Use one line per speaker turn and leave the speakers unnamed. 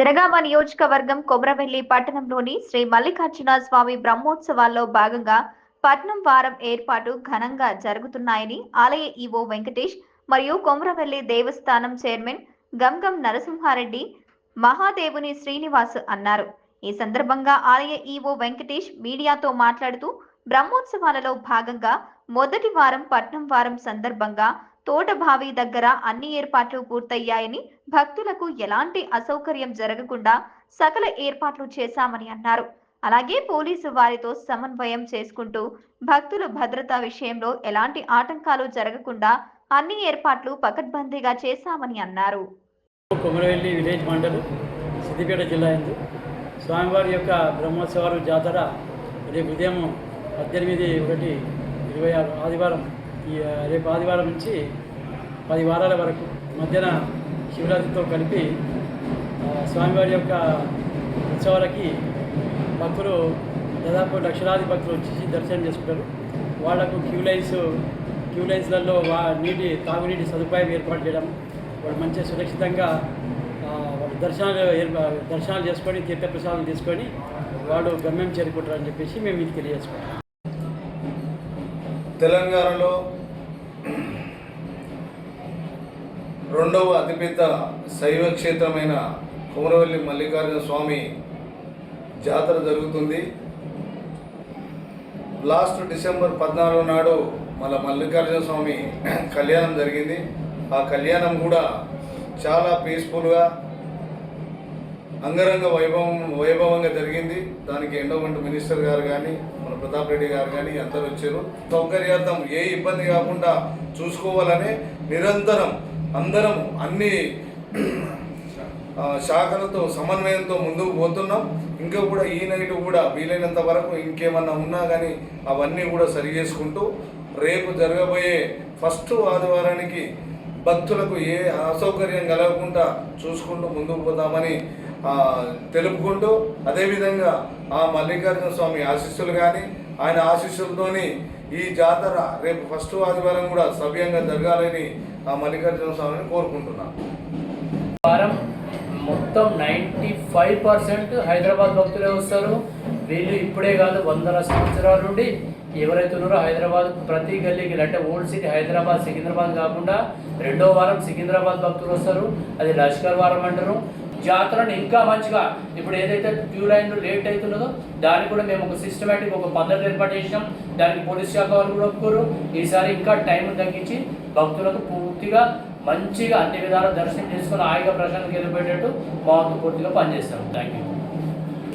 జనగామ నియోజకవర్గం కొమరవెల్లి పట్టణంలోని శ్రీ మల్లికార్జున స్వామి బ్రహ్మోత్సవాల్లో భాగంగా పట్నం వారం ఏర్పాటు ఘనంగా జరుగుతున్నాయని ఆలయ ఈవో వెంకటేష్ మరియు కొమరవెల్లి దేవస్థానం చైర్మన్ గంగం నరసింహారెడ్డి మహాదేవుని శ్రీనివాస్ అన్నారు. ఈ సందర్భంగా ఆలయ ఈవో వెంకటేష్ మీడియాతో మాట్లాడుతూ బ్రహ్మోత్సవాలలో భాగంగా మొదటి వారం పట్నం వారం సందర్భంగా తోటబావి దగ్గర అన్ని ఏర్పాట్లు పూర్తయ్యాయని భక్తులకు ఎలాంటి అసౌకర్యం జరగకుండా సకల ఏర్పాట్లు చేశామని అన్నారు. అలాగే పోలీసు వారితో సమన్వయం చేసుకుంటూ భక్తుల భద్రత విషయంలో ఎలాంటి ఆటంకాలు జరగకుండా అన్ని ఏర్పాట్లు పకడ్బందీగా చేశామని అన్నారు.
కొమరవెల్లి విలేజ్ మండల్ సిద్దిపేట జిల్లా ఎందు స్వామివారి యొక్క బ్రహ్మోత్సవాలు జాతర రేపు ఉదయం పద్దెనిమిది ఒకటి ఇరవై ఆరు ఆదివారం రేపు ఆదివారం నుంచి పది వారాల వరకు మధ్యన శివరాత్రితో కలిపి స్వామివారి యొక్క ఉత్సవాలకి భక్తులు దాదాపు లక్షలాది భక్తులు వచ్చేసి దర్శనం చేసుకుంటారు. వాళ్ళకు క్యూ లైన్స్ క్యూ లైన్స్లలో వా నీటి తాగునీటి సదుపాయం ఏర్పాటు చేయడం వాళ్ళు మంచిగా సురక్షితంగా దర్శనాలు ఏర్పా దర్శనాలు చేసుకొని తీర్థప్రసాదం తీసుకొని వాళ్ళు గమ్యం చేరుకుంటారని చెప్పేసి మేము మీకు తెలియజేసుకుంటాం
తెలంగాణలో రెండవ అతిపెద్ద శైవ క్షేత్రమైన కుమరవల్లి మల్లికార్జున స్వామి జాతర జరుగుతుంది. లాస్ట్ డిసెంబర్ పద్నాలుగు నాడు మన మల్లికార్జున స్వామి కళ్యాణం జరిగింది. ఆ కళ్యాణం కూడా చాలా పీస్ఫుల్గా అంగరంగ వైభవం వైభవంగా జరిగింది. దానికి ఎండోమెంట్ మినిస్టర్ గారు కానీ మన ప్రతాప్ రెడ్డి గారు కానీ అందరూ వచ్చారు. సౌకర్యార్థం ఏ ఇబ్బంది కాకుండా చూసుకోవాలని నిరంతరం అందరం అన్ని శాఖలతో సమన్వయంతో ముందుకు పోతున్నాం. ఇంకా కూడా ఈ నైట్ కూడా వీలైనంత వరకు ఇంకేమన్నా ఉన్నా కానీ అవన్నీ కూడా సరి చేసుకుంటూ రేపు జరగబోయే ఫస్ట్ ఆదివారానికి భక్తులకు ఏ అసౌకర్యం కలగకుండా చూసుకుంటూ ముందుకు పోతామని తెలుపుకుంటూ అదేవిధంగా ఆ మల్లికార్జున స్వామి ఆశీస్సులు కానీ ఆయన ఆశీస్సులతోని ఈ జాతర రేపు ఫస్ట్ ఆదివారం కూడా సవ్యంగా జరగాలని ఆ మల్లికార్జున స్వామిని కోరుకుంటున్నాను.
వారం మొత్తం నైంటీ ఫైవ్ పర్సెంట్ హైదరాబాద్ భక్తులే వస్తారు. వీళ్ళు ఇప్పుడే కాదు వందల సంవత్సరాల నుండి ఎవరైతే ఉన్నారో హైదరాబాద్ ప్రతి గల్లీకి అంటే ఓల్డ్ సిటీ హైదరాబాద్ సికింద్రాబాద్ కాకుండా రెండో వారం సికింద్రాబాద్ భక్తులు వస్తారు. అది లష్కర్ వారం అంటారు. జాతరను ఇంకా మంచిగా ఇప్పుడు ఏదైతే క్యూ లైన్లు లేట్ అవుతున్నదో దానికి కూడా మేము ఒక సిస్టమేటిక్ ఒక పద్ధతి ఏర్పాటు చేసినాం. దానికి పోలీస్ శాఖ వాళ్ళు కూడా ఒప్పుకోరు. ఈసారి ఇంకా టైం తగ్గించి భక్తులకు పూర్తిగా మంచిగా అన్ని విధాల దర్శనం చేసుకుని హాయిగా ప్రశాంతకి వెళ్ళిపోయేటట్టు మా వంతు పూర్తిగా పనిచేస్తాం. Thank you